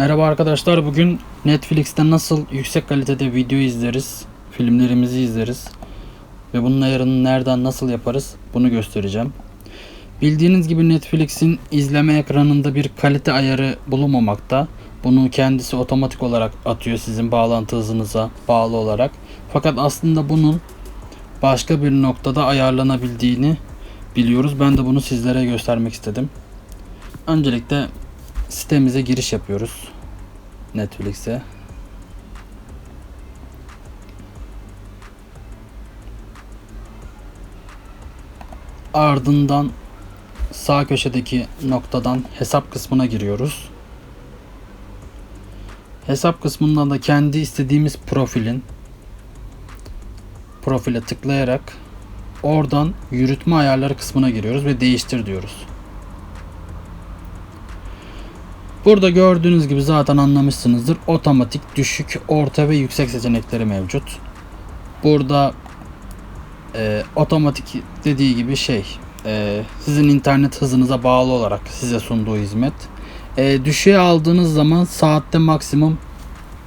Merhaba arkadaşlar. Bugün Netflix'te nasıl yüksek kalitede video izleriz, filmlerimizi izleriz ve bunun ayarını nereden nasıl yaparız bunu göstereceğim. Bildiğiniz gibi Netflix'in izleme ekranında bir kalite ayarı bulunmamakta. Bunu kendisi otomatik olarak atıyor sizin bağlantı hızınıza bağlı olarak. Fakat aslında bunun başka bir noktada ayarlanabildiğini biliyoruz. Ben de bunu sizlere göstermek istedim. Öncelikle sitemize giriş yapıyoruz. Netflix'e. Ardından sağ köşedeki noktadan hesap kısmına giriyoruz. Hesap kısmından da kendi istediğimiz profilin profile tıklayarak oradan yürütme ayarları kısmına giriyoruz ve değiştir diyoruz. Burada gördüğünüz gibi zaten anlamışsınızdır. Otomatik, düşük, orta ve yüksek seçenekleri mevcut. Burada e, otomatik dediği gibi şey e, sizin internet hızınıza bağlı olarak size sunduğu hizmet. E, düşüğe aldığınız zaman saatte maksimum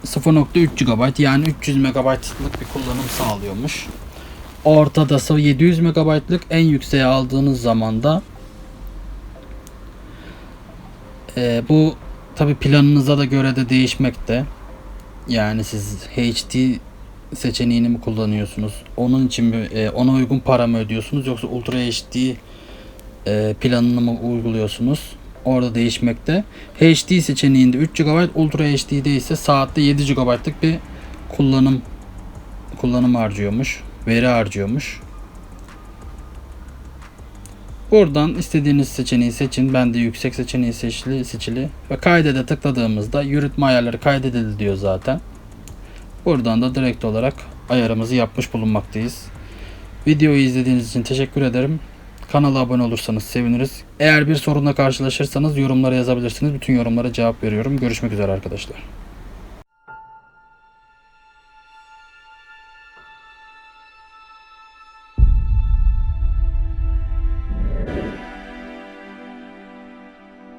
0.3 GB yani 300 MB'lık bir kullanım sağlıyormuş. Ortada ise 700 MB'lık en yükseğe aldığınız zaman da ee, bu tabi planınıza da göre de değişmekte. Yani siz HD seçeneğini mi kullanıyorsunuz? Onun için mi e, ona uygun para mı ödüyorsunuz yoksa Ultra HD e, planını mı uyguluyorsunuz? Orada değişmekte. HD seçeneğinde 3 GB, Ultra HD'de ise saatte 7 GB'lık bir kullanım kullanım harcıyormuş, veri harcıyormuş. Buradan istediğiniz seçeneği seçin. Ben de yüksek seçeneği seçili, seçili. Ve kaydede tıkladığımızda yürütme ayarları kaydedildi diyor zaten. Buradan da direkt olarak ayarımızı yapmış bulunmaktayız. Videoyu izlediğiniz için teşekkür ederim. Kanala abone olursanız seviniriz. Eğer bir sorunla karşılaşırsanız yorumlara yazabilirsiniz. Bütün yorumlara cevap veriyorum. Görüşmek üzere arkadaşlar.